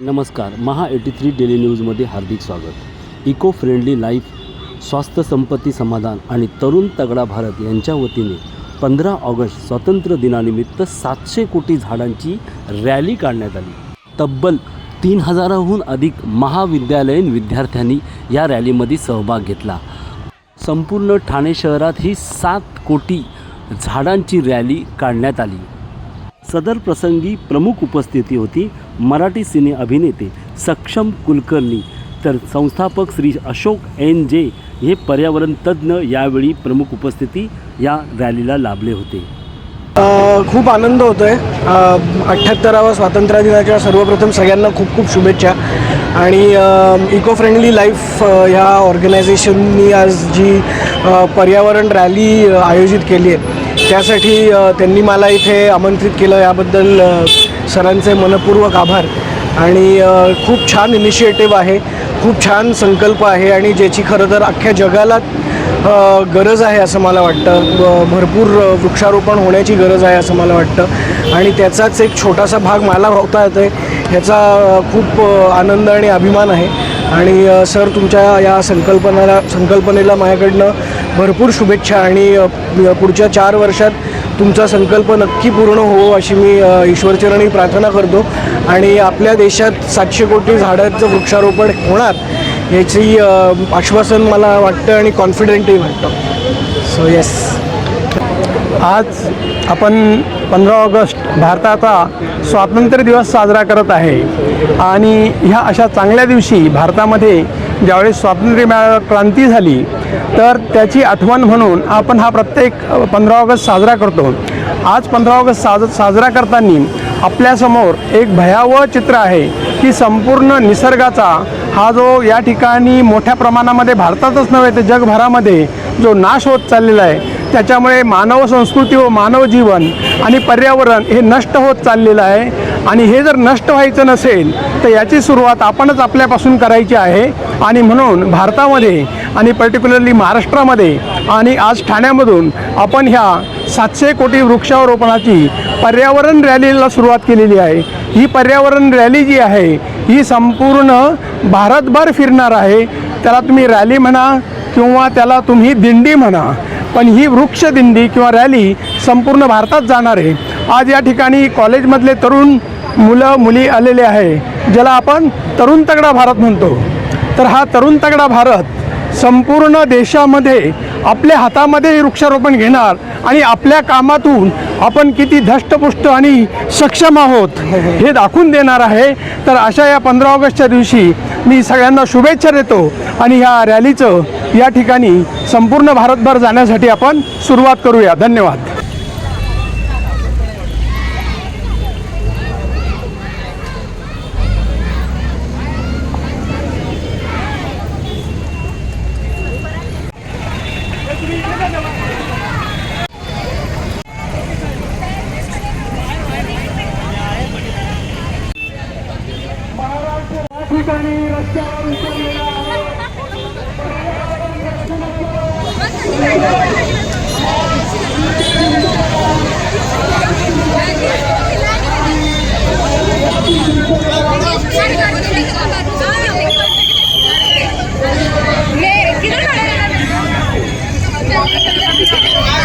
नमस्कार महा eighty three daily न्यूजमध्ये हार्दिक स्वागत. इको फ्रेंडली लाईफ स्वास्थ्य संपत्ती समाधान आणि तरुण तगडा भारत यांच्या वतीने पंधरा ऑगस्ट स्वातंत्र्य दिनानिमित्त सातशे कोटी झाडांची रॅली काढण्यात आली. तब्बल तीन हजाराहून अधिक महाविद्यालयीन विद्यार्थ्यांनी या रॅलीमध्ये सहभाग घेतला. संपूर्ण ठाणे शहरात ही सात कोटी झाडांची रॅली काढण्यात आली. सदर प्रसंगी प्रमुख उपस्थिती होती मराठी सिने अभिनेते सक्षम कुलकर्णी. तर संस्थापक श्री अशोक एन जे हे पर्यावरण तज्ज्ञ यावेळी प्रमुख उपस्थिती या रॅलीला लाभले होते. खूप आनंद होतो आहे अठ्ठ्याहत्तरावा स्वातंत्र्य दिनाच्या सर्वप्रथम सगळ्यांना खूप खूप शुभेच्छा. आणि इको फ्रेंडली लाईफ ह्या ऑर्गनायझेशननी आज जी पर्यावरण रॅली आयोजित केली आहे त्यासाठी त्यांनी मला इथे आमंत्रित केलं. याबद्दल सरांचे मनपूर्वक आभार. आणि खूप छान इनिशिएटिव्ह आहे खूप छान संकल्प आहे आणि ज्याची खरं तर अख्ख्या जगाला गरज आहे असं मला वाटतं. भरपूर वृक्षारोपण होण्याची गरज आहे असं मला वाटतं. आणि त्याचाच एक छोटासा भाग मला होता येतो आहे ह्याचा खूप आनंद आणि अभिमान आहे. आणि सर तुमच्या या संकल्पनाला संकल्पनेला माझ्याकडनं भरपूर शुभेच्छा आणि पुढच्या चार वर्षात तुमचा संकल्प नक्की पूर्ण हो अशी मी ईश्वरचरणी प्रार्थना करतो. आणि आपल्या देशात सातशे कोटी झाडांचं वृक्षारोपण होणार याची आश्वासन मला वाटतं आणि कॉन्फिडेंटही वाटतं. सो येस आज आपण पंधरा ऑगस्ट भारताचा स्वातंत्र्य दिवस साजरा करत आहे. आणि ह्या अशा चांगल्या दिवशी भारतामध्ये ज्यावेळेस स्वातंत्र्य मिळालं क्रांती झाली तर त्याची आठवण म्हणून आपण हा प्रत्येक पंधरा ऑगस्ट साजरा करतो. आज पंधरा ऑगस्ट साज साजरा करताना आपल्यासमोर एक भयावह चित्र आहे की संपूर्ण निसर्गाचा हा जो या ठिकाणी मोठ्या प्रमाणामध्ये भारतातच नव्हे तर जगभरामध्ये जो नाश होत चाललेला आहे त्याच्यामुळे मानव संस्कृती व मानव जीवन आणि पर्यावरण हे नष्ट होत चाललेलं आहे. आणि हे जर नष्ट व्हायचं नसेल तर याची सुरुवात आपणच आपल्यापासून करायची आहे. आणि म्हणून भारतामध्ये आणि पर्टिक्युलरली महाराष्ट्रामध्ये आणि आज ठाण्यामधून आपण ह्या सातशे कोटी वृक्षारोपणाची पर्यावरण रॅलीला सुरुवात केलेली आहे. ही पर्यावरण रॅली जी आहे ही संपूर्ण भारतभर फिरणार आहे. त्याला तुम्ही रॅली म्हणा किंवा त्याला तुम्ही दिंडी म्हणा पण ही वृक्ष दिंडी किंवा रॅली संपूर्ण भारतात जाणार आहे. आज या ठिकाणी कॉलेजमधले तरुण मुलं मुली आलेले आहे ज्याला आपण तरुण तगडा भारत म्हणतो. तर हा तरुण तगडा भारत संपूर्ण देशामध्ये आपल्या हातामध्ये वृक्षारोपण घेणार आणि आपल्या कामातून आपण किती धष्टपुष्ट आणि सक्षम आहोत हे दाखवून देणार आहे. तर अशा या पंधरा ऑगस्टच्या दिवशी मी सगळ्यांना शुभेच्छा देतो आणि ह्या रॅलीचं या ठिकाणी संपूर्ण भारतभर जाण्यासाठी आपण सुरुवात करूया. धन्यवाद. kami Thank you.